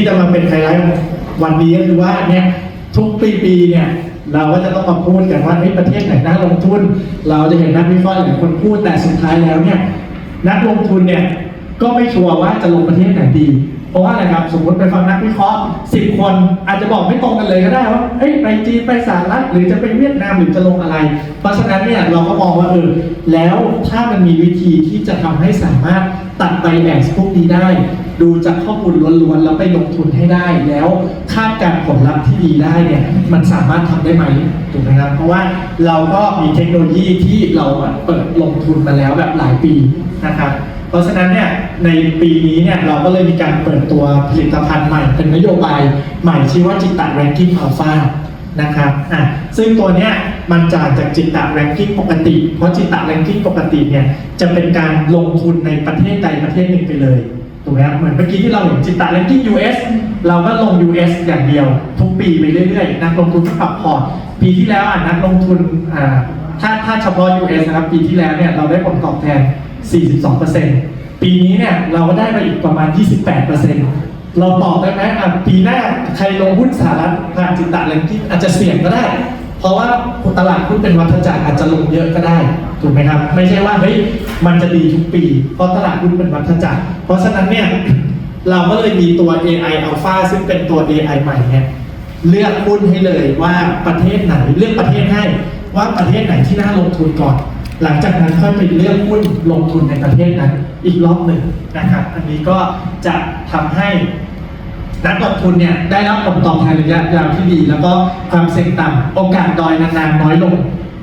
ที่จะมาเป็นไฮไลท์วันนี้ก็คือว่าเนี่ยทุกปีๆเนี่ยเราก็จะต้องมาพูดกันว่าประเทศไหนน่าลงทุน เราจะเห็นนักวิเคราะห์หลายคนพูดแต่สุดท้ายแล้วเนี่ยนักลงทุนเนี่ยก็ไม่ชัวร์ว่าจะลงประเทศไหนดี เพราะว่าอะไรครับสมมติไปฟังนักวิเคราะห์สิบคนอาจจะบอกไม่ตรงกันเลยก็ได้ว่าเอ้ยไปจีนไปสหรัฐหรือจะไปเวียดนามหรือจะลงอะไร เพราะฉะนั้นเนี่ยเราก็มองว่าเออแล้วถ้ามันมีวิธีที่จะทำให้สามารถตัดใบแอนพวกนี้ได้ ดูจากข้อมูลล้วนๆแล้วไปลงทุนให้ได้แล้วคาดการผลลัพธ์ที่ดีได้เนี่ยมันสามารถทำได้ไหมถูกไหมครับเพราะว่าเราก็มีเทคโนโลยีที่เราเปิดลงทุนมาแล้วแบบหลายปีนะครับเพราะฉะนั้นเนี่ยในปีนี้เนี่ยเราก็เลยมีการเปิดตัวผลิตภัณฑ์ใหม่เป็นนโยบายใหม่ชื่อว่าจิตตะแรงกิ้งอัลฟานะครับอะซึ่งตัวเนี้ยมันจะจากจิตตะแรงกิ้งปกติ เพราะจิตตะแรงกิ้งปกติเนี่ยจะเป็นการลงทุนในประเทศใดประเทศหนึ่งไปเลย ถูกไหมครับเหมือนเมื่อกี้ที่เราเห็นจิตตะแรงกิ้ง US เราก็ลง US อย่างเดียว ทุกปีไปเรื่อยๆ นักลงทุนก็ปรับพอร์ตปีที่แล้วอะนักลงทุนอ่าถ้าถ้าเฉพาะ US นะครับปีที่แล้วเนี่ยเราได้ผลตอบแทน 42%ปีนี้เนี่ยเราก็ได้มาอีกประมาณ 28%เราตอบได้ไหมอะปีหน้าใครลงหุ้นสหรัฐผ่านจิตตะแรงกิ้งอาจจะเสี่ยงก็ได้ เพราะว่าตลาดหุ้นเป็นวัฏจักรอาจจะลงเยอะก็ได้ถูกไหมครับ ไม่ใช่ว่าเฮ้ยมันจะดีทุกปี เพราะตลาดหุ้นเป็นวัฏจักร เพราะฉะนั้นเนี่ยเราก็เลยมีตัว AI Alpha ซึ่งเป็นตัว AI ใหม่เนี่ยเลือกหุ้นให้เลยว่าประเทศไหนเลือกประเทศให้ว่าประเทศไหนที่น่าลงทุนก่อน หลังจากนั้นค่อยไปเลือกหุ้นลงทุนในประเทศนั้นอีกรอบหนึ่งนะครับ อันนี้ก็จะทำให้ นักลงทุนเนี่ยได้รับผลตอบแทนระยะยาวที่ดี แล้วก็ความเสี่ยงต่ำโอกาสดอยนานๆน้อยลง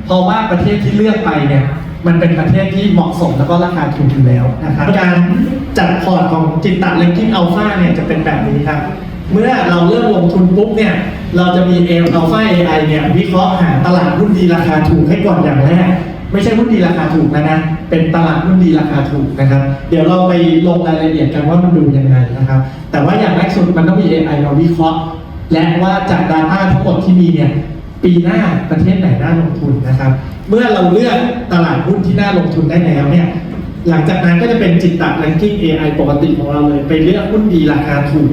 เพราะว่าประเทศที่เลือกไปเนี่ยมันเป็นประเทศที่เหมาะสมแล้วก็ราคาถูกอยู่แล้วนะครับการจัดพอร์ตของจิตตะเลงกิ้งอัลฟาเนี่ยจะเป็นแบบนี้ครับ เมื่อเราเริ่มลงทุนปุ๊บเนี่ยเราจะมีเอลอัลฟาเอไอเนี่ยวิเคราะห์หาตลาดหุ้นดีราคาถูกให้ก่อนอย่างแรก ไม่ใช่หุ้นดีราคาถูกนะนะ เป็นตลาดหุ้นดีราคาถูกนะครับ เดี๋ยวเราไปลงรายละเอียดกันว่ามันดูยังไงนะครับ แต่ว่าอย่างแรกสุดมันต้องมี AI มาวิเคราะห์ และว่าจาก Data ทั้งหมดที่มีเนี่ยปีหน้าประเทศไหนน่าลงทุนนะครับ เมื่อเราเลือกตลาดหุ้นที่น่าลงทุนได้แล้วเนี่ยหลังจากนั้นก็จะเป็นจิตตะ ranking AI ปกติของเราเลย ไปเลือกหุ้นดีราคาถูก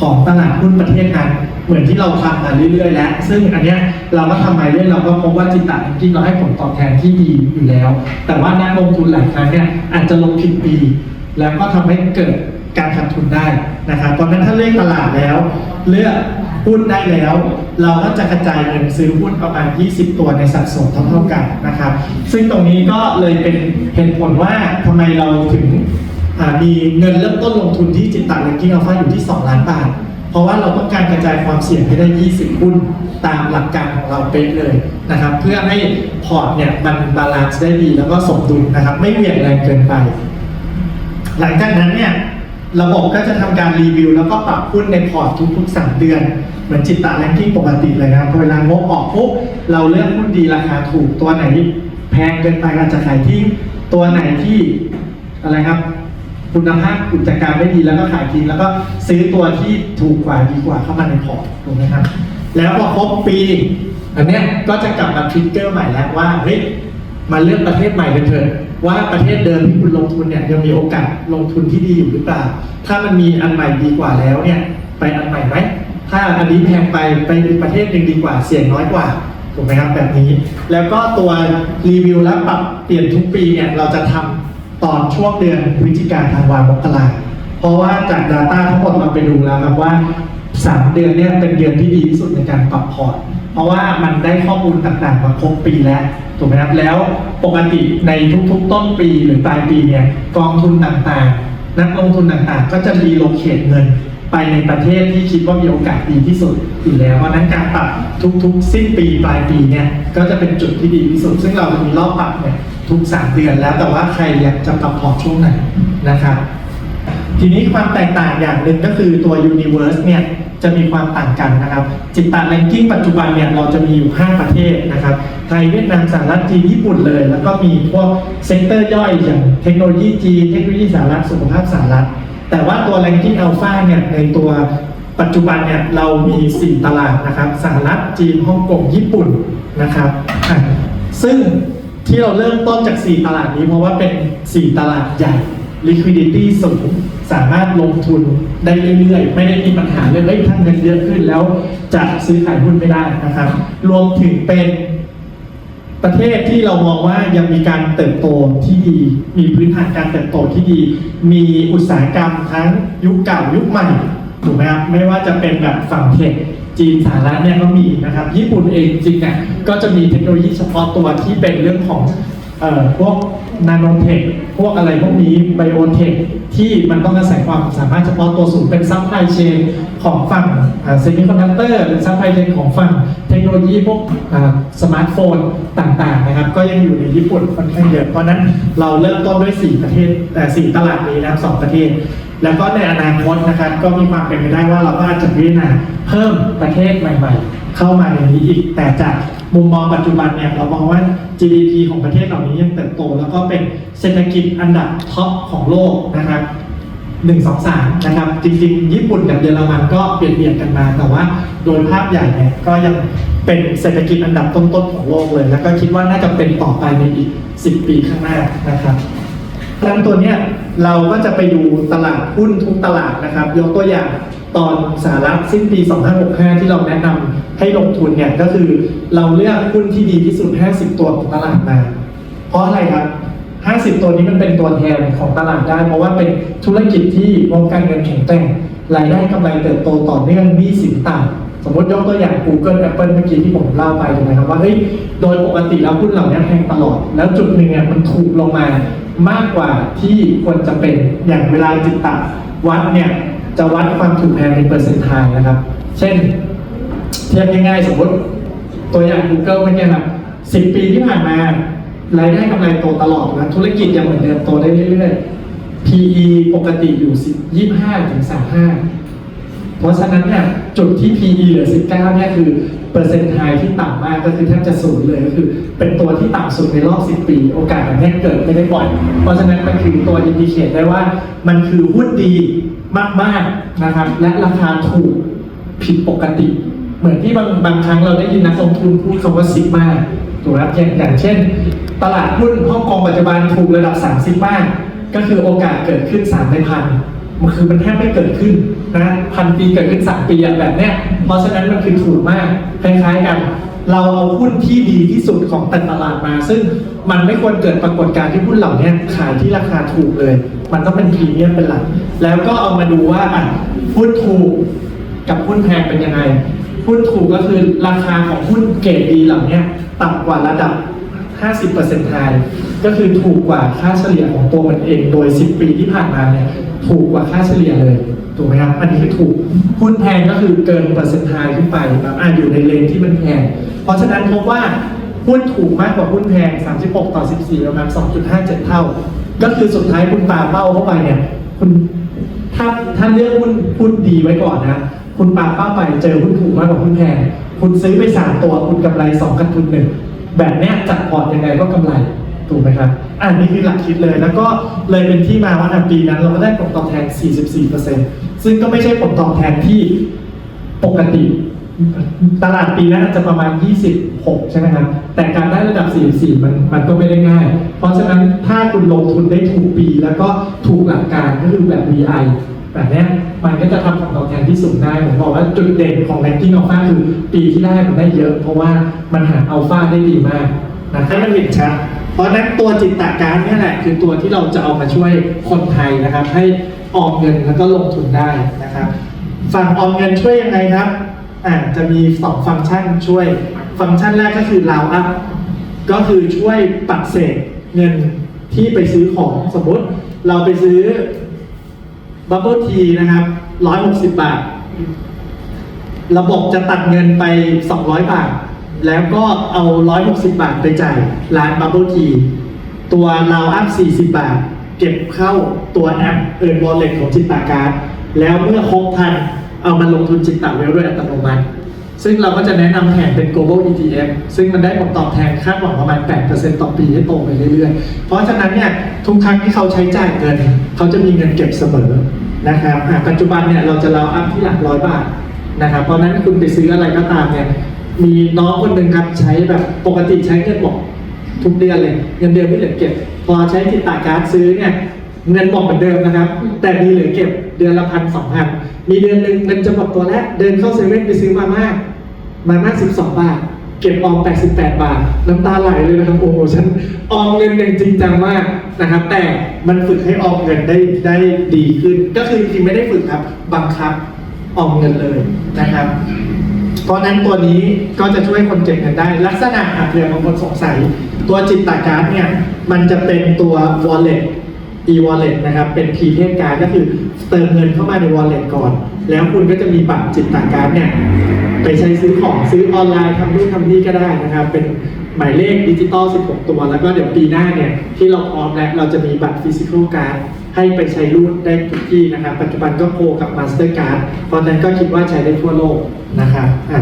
ของตลาดหุ้นประเทศนั้น เหมือนที่เราทำมาเรื่อยๆ แล้ว ซึ่งอันเนี้ยเราก็ทำมาเรื่อยเราก็พบว่าจิตตะจริงเราให้ผลตอบแทนที่ดีอยู่แล้ว แต่ว่านักลงทุนหลายครั้งเนี่ยอาจจะลงผิดปี แล้วก็ทำให้เกิดการขาดทุนได้นะครับตอนนั้นถ้าเลือกตลาดแล้ว เลือกหุ้นได้แล้ว เราก็จะกระจายเงินซื้อหุ้นประมาณ 20 ตัวในสัดส่วนเท่าๆกันนะครับ ซึ่งตรงนี้ก็เลยเป็นเหตุผลว่าทำไมเราถึง มีเงินเริ่มต้นลงทุนที่จิตตะเลงกิ้งอัลฟาอยู่ที่ 2 ล้านบาท เพราะว่าเราต้องการกระจายความเสี่ยงให้ได้ 20 หุ้นตามหลักการของเราเป๊ะเลยนะครับ เพื่อให้พอร์ตเนี่ยมันบาลานซ์ได้ดีแล้วก็สมดุลนะครับ ไม่เหวี่ยงแรงเกินไป หลังจากนั้นเนี่ยระบบก็จะทำการรีวิว แล้วก็ปรับหุ้นในพอร์ตทุกๆ 3 เดือน เหมือนจิตตะแรงกิ้งปกติเลยนะครับพอเวลางบออกปุ๊บเราเลือกหุ้นดีราคาถูกตัวไหน แพงเกินไปเราจะขายทิ้งตัวไหนที่อะไรครับ คุณภาพกิจการไม่ดีแล้วก็ขายทิ้งแล้วก็ซื้อตัวที่ถูกกว่าดีกว่าเข้ามาในพอร์ตถูกไหมครับ แล้วพอครบปีอันเนี้ยก็จะกลับมาทริกเกอร์ใหม่แล้วว่าเฮ้ยมาเลือกประเทศใหม่กันเถอะว่าประเทศเดิมที่คุณลงทุนเนี่ยยังมีโอกาสลงทุนที่ดีอยู่หรือเปล่า ถ้ามันมีอันใหม่ดีกว่าแล้วเนี่ยไปอันใหม่ไหมถ้าอันนี้แพงไปไปอีกประเทศหนึ่งดีกว่าเสี่ยงน้อยกว่าถูกไหมครับแบบนี้ แล้วก็ตัวรีวิวและปรับเปลี่ยนทุกปีเนี่ยเราจะทำ ตอนช่วงเดือนพฤศจิกาธันวามกราเพราะว่าจาก Data ทั้งหมดเราไปดูแล้วครับว่าสามเดือนเนี่ยเป็นเดือนที่ดีที่สุดในการปรับพอร์ตเพราะว่ามันได้ข้อมูลต่างๆมาครบปีแล้วถูกไหมครับแล้วปกติในทุกๆ ต้นปีหรือปลายปีเนี่ยกองทุนต่างๆ นักลงทุนต่างๆ ก็จะรีโลเคทเงินไปในประเทศที่คิดว่ามีโอกาสดีที่สุดอยู่แล้วเพราะฉะนั้นการปรับทุกๆ สิ้นปีปลายปีเนี่ยก็จะเป็นจุดที่ดีที่สุด ซึ่งเราจะมีรอบปรับเนี่ย ทุก 3 เดือนแล้วแต่ว่าใครอยากจะปรับพอร์ตช่วงไหนนะครับทีนี้ความแตกต่างอย่างหนึ่งก็คือตัว Universe เนี่ยจะมีความต่างกันนะครับ จิตตะแรงกิ้งปัจจุบันเนี่ยเราจะมีอยู่ 5 ประเทศนะครับ ไทยเวียดนามสหรัฐจีนญี่ปุ่นเลย แล้วก็มีพวกเซกเตอร์ย่อยอย่างเทคโนโลยีจีนเทคโนโลยีสหรัฐสุขภาพสหรัฐ แต่ว่าตัว ranking alpha เนี่ยในตัวปัจจุบันเนี่ยเรามี 4 ตลาดนะครับสหรัฐจีนฮ่องกงญี่ปุ่นนะครับซึ่ง ที่เราเริ่มต้นจาก 4 ตลาดนี้เพราะว่าเป็น 4 ตลาดใหญ่ liquidity สูง สามารถลงทุนได้เรื่อยๆ ไม่ได้มีปัญหาเรื่องเอ้ยถ้าเงินเยอะขึ้นแล้วจะซื้อขายหุ้นไม่ได้นะครับ รวมถึงเป็นประเทศที่เรามองว่ายังมีการเติบโตที่ดี มีพื้นฐานการเติบโตที่ดี มีอุตสาหกรรมทั้งยุคเก่ายุคใหม่ถูกไหมครับไม่ว่าจะเป็นแบบฝั่งเทค จีนสหรัฐเนี่ยก็มีนะครับ ญี่ปุ่นเองจริงอะก็จะมีเทคโนโลยีเฉพาะตัวที่เป็นเรื่องของพวกนาโนเทคพวกอะไรพวกนี้ไบโอเทคที่มันต้องอาศัยความสามารถเฉพาะตัวสูงเป็นซัพพลายเชนของฝั่งเซมิคอนดักเตอร์หรือซัพพลายเชนของฝั่งเทคโนโลยีพวกสมาร์ทโฟนต่างๆนะครับ ก็ยังอยู่ในญี่ปุ่นค่อนข้างเยอะเพราะนั้นเราเริ่มต้นด้วย 4 ประเทศแต่ 4 ตลาดนี้นะครับสองประเทศ แล้วก็ในอนาคตนะครับก็มีความเป็นไปได้ว่าเราก็อาจจะพิจารณา เพิ่มประเทศใหม่ ๆ เข้ามาในนี้อีก แต่จากมุมมองปัจจุบันเนี่ยเรามองว่า GDP ของประเทศเหล่านี้ยังเติบโต แล้วก็เป็นเศรษฐกิจอันดับท็อปของโลกนะครับหนึ่งสองสามนะครับจริงๆ ญี่ปุ่นกับเยอรมันก็เบียดเบียดกันมา แต่ว่าโดยภาพใหญ่เนี่ยก็ยังเป็นเศรษฐกิจอันดับต้นๆของโลกเลย แล้วก็คิดว่าน่าจะเป็นต่อไปในอีก 10 ปีข้างหน้านะครับดังตัวเนี้ยเราก็จะไปดูตลาดหุ้นทุกตลาดนะครับยกตัวอย่าง ตอนสหรัฐสิ้นปี 2565 ที่เราแนะนำให้ลงทุนเนี่ยก็คือเราเลือกหุ้นที่ดีที่สุด 50 ตัวของตลาดมา เพราะอะไรครับ 50 ตัวนี้มันเป็นตัวแทนของตลาดได้ เพราะว่าเป็นธุรกิจที่วงการเงินแข็งแกร่งรายได้กำไรเติบโตต่อเนื่องหนี้สินต่ำสมมติยกตัวอย่าง Google Apple เมื่อกี้ที่ผมเล่าไปถูกไหมครับว่าเฮ้ยโดยปกติแล้วหุ้นเหล่านี้แพงตลอด แล้วจุดหนึ่งเนี่ยมันถูกลงมามากกว่าที่ควรจะเป็นอย่างเวลาจิตตะวัดเนี่ย จะวัดความถูกแพงในเปอร์เซ็นต์ไทน์นะครับ เช่น เทียบง่ายๆ สมมติ ตัวอย่าง Google เมื่อกี้ครับปีที่ผ่านมารายได้กำไรโตตลอดนะธุรกิจยังเหมือนเดิมโตได้เรื่อยๆ PE ปกติอยู่ 25ถึง35 เพราะฉะนั้นเนี่ยจุดที่ PE เหลือ 19เนี่ยคือเปอร์เซ็นต์ไทที่ต่ำมากก็คือแทบจะศูนย์เลยก็คือ เป็นตัวที่ต่ำสุดในรอบ 10 ปี โอกาสแบบนี้เกิดไม่ได้บ่อย เพราะฉะนั้นมันคือตัวอินดิเคตได้ว่ามันคือหุ้นดี มากๆนะครับ และราคาถูกผิดปกติ เหมือนที่บางบางครั้งเราได้ยินนักลงทุนพูดคำว่าซิกมาถูกไหมครับอย่างอย่างเช่น ตลาดหุ้นฮ่องกงปัจจุบันถูกระดับ3ซิกมาก็คือโอกาสเกิดขึ้น3ในพันมันคือมันแทบไม่เกิดขึ้นนะพันปีเกิดขึ้น3ปีอะแบบเนี้ยเพราะฉะนั้นมันคือถูกมากคล้ายๆกัน เราเอาหุ้นที่ดีที่สุดของแต่ตลาดมา ซึ่งมันไม่ควรเกิดปรากฏการณ์ที่หุ้นเหล่านี้ขายที่ราคาถูกเลย มันต้องเป็นพรีเมียมเป็นหลัก แล้วก็เอามาดูว่าอะหุ้นถูกกับหุ้นแพงเป็นยังไง หุ้นถูกก็คือราคาของหุ้นเกรดดีเหล่านี้ต่ำกว่าระดับ 50%ไทยก็คือถูกกว่าค่าเฉลี่ยของตัวมันเองโดย 10 ปีที่ผ่านมาเนี่ยถูกกว่าค่าเฉลี่ยเลยถูกไหมครับ อันนี้คือถูก หุ้นแพงก็คือเกินเปอร์เซ็นต์ไทยขึ้นไปแบบอ่าอยู่ในเลนที่มันแพง เพราะฉะนั้นพบว่าหุ้นถูกมากกว่าหุ้นแพง 36 ต่อ 14 ประมาณ 2.57 เท่า ก็คือสุดท้ายคุณตาเป้าเข้าไปเนี่ยคุณถ้าถ้าเลือกหุ้นหุ้นดีไว้ก่อนนะ คุณปาเป้าไปเจอหุ้นถูกมากกว่าหุ้นแพง คุณซื้อไปสามตัวคุณกำไรสองขาดทุนหนึ่งแบบนี้จัดพอร์ตยังไงก็กำไรถูกไหมครับอันนี้คือหลักคิดเลย แล้วก็เลยเป็นที่มาว่าอะปีนั้น เราก็ได้ผลตอบแทน 44%ซึ่งก็ไม่ใช่ผลตอบแทนที่ปกติ ตลาดปีนั้นอาจจะประมาณ 26 ใช่ไหมครับ แต่การได้ระดับ 44 มันมันก็ไม่ได้ง่าย เพราะฉะนั้นถ้าคุณลงทุนได้ถูกปีแล้วก็ถูกหลักการก็คือแบบ VI แบบนี้มันก็จะทำผลตอบแทนที่สูงได้ ผมบอกว่าจุดเด่นของ ranking alpha คือปีที่ได้มันได้เยอะ เพราะว่ามันหาอัลฟาได้ดีมากนะให้มันเห็นชัดเพราะฉะนั้นตัวจิตตาการนี่แหละคือตัวที่เราจะเอามาช่วยคนไทยนะครับ ให้ออมเงินแล้วก็ลงทุนได้นะครับ ฝั่งออมเงินช่วยยังไงครับ อ่าจะมีสองฟังก์ชันช่วย ฟังก์ชันแรกก็คือ round up ก็คือช่วยปัดเศษเงินที่ไปซื้อของสมมติ เราไปซื้อบับเบิลทีนะครับ160บาท ระบบจะตัดเงินไป200บาท แล้วก็เอา160บาทไปจ่ายร้านบับเบิลทีตัวเราอัพ40บาท เก็บเข้าตัวแอปเอิร์นวอลเล็ตของจิตตาการแล้วเมื่อครบพัน เอามาลงทุนจิตตาเวลด้วยอัตโนมัติ ซึ่งเราก็จะแนะนำแผนเป็น global ETF ซึ่งมันได้ผลตอบแทนคาดหวังประมาณ 8%ต่อปีให้โตไปเรื่อยๆ เพราะฉะนั้นเนี่ยทุกครั้งที่เขาใช้จ่ายเงิน เขาจะมีเงินเก็บเสมอนะครับอะปัจจุบันเนี่ยเราจะเราอัพที่หลักร้อยบาทนะครับ เพราะฉะนั้นคุณไปซื้ออะไรก็ตามเนี่ยมีน้องคนหนึ่งครับใช้แบบปกติใช้เงินบอกทุกเดือนเลยเงินเดือนไม่เหลือเก็บ พอใช้จิตตาการ์ดซื้อเนี่ย เงินบอกเหมือนเดิมนะครับ แต่มีเหลือเก็บเดือนละพันสองพันมีเดือนหนึ่งเงินจะหมดตัวแล้วเดินเข้าเซเว่นไปซื้อมาม่ามาม่าสิบสองบาท เก็บออม88บาท น้ำตาไหลเลยนะครับโอ้โหฉันออมเงินอย่างจริงจังมากนะครับ แต่มันฝึกให้ออมเงินได้ได้ดีขึ้น ก็คือจริงๆไม่ได้ฝึกครับบังคับออมเงินเลยนะครับ เพราะฉะนั้นตัวนี้ก็จะช่วยคนเก็บเงินได้ ลักษณะอาจเผื่อบางคนสงสัย ตัวจิตตาการ์ดเนี่ยมันจะเป็นตัว wallet e-wallet นะครับเป็น prepaid card ก็คือเติมเงินเข้ามาใน wallet ก่อน แล้วคุณก็จะมีบัตรจิตตาการ์ดเนี่ยไปใช้ซื้อของซื้อออนไลน์ทำนู่นทำนี่ก็ได้นะครับ เป็นหมายเลขดิจิตอล 16 ตัว แล้วก็เดี๋ยวปีหน้าเนี่ยที่เราพร้อมแล้วเราจะมีบัตรฟิสิก a l การ์ดให้ไปใช้รูดได้ทุกที่นะครับ ปัจจุบันก็โคกับ Mastercard เพราะฉะนั้นก็คิดว่าใช้ได้ทั่วโลกนะครับอะ